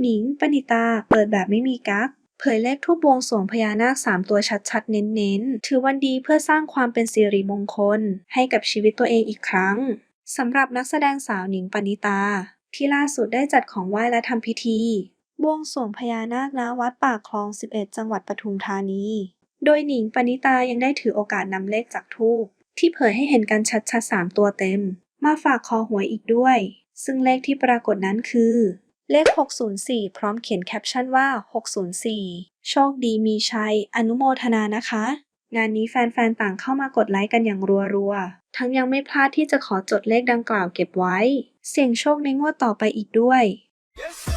หนิง ปณิตา เปิดแบบไม่มีกั๊กเผยเลขทูบวงสวงพญานาคสามตัวชัดๆ เน้นๆ ถือวันดีเพื่อสร้างความเป็นสิริมงคล ให้กับชีวิตตัวเองอีกครั้งสำหรับนักแสดงสาวหนิงปณิตา ที่ล่าสุดได้จัดของไหว้และทำพิธี บวงสวงพญานาคณวัดปากคลอง 11 จังหวัดปทุมธานี โดยหนิงปณิตายังได้ถือโอกาสนำเลขจากทูปที่เผยให้เห็นกันชัดๆ 3 ตัวเต็ม มาฝากคอหวยอีกด้วย ซึ่งเลขที่ปรากฏนั้นคือ เลข 604 พร้อมเขียนแคปชั่นว่า 604 โชคดีมีชัย อนุโมทนานะคะ งานนี้แฟนๆ ต่างเข้ามากดไลค์กันอย่างรัวๆ ทั้งยังไม่พลาดที่จะขอจดเลขดังกล่าวเก็บไว้ เสี่ยงโชคในงวดต่อไปอีกด้วย Yes.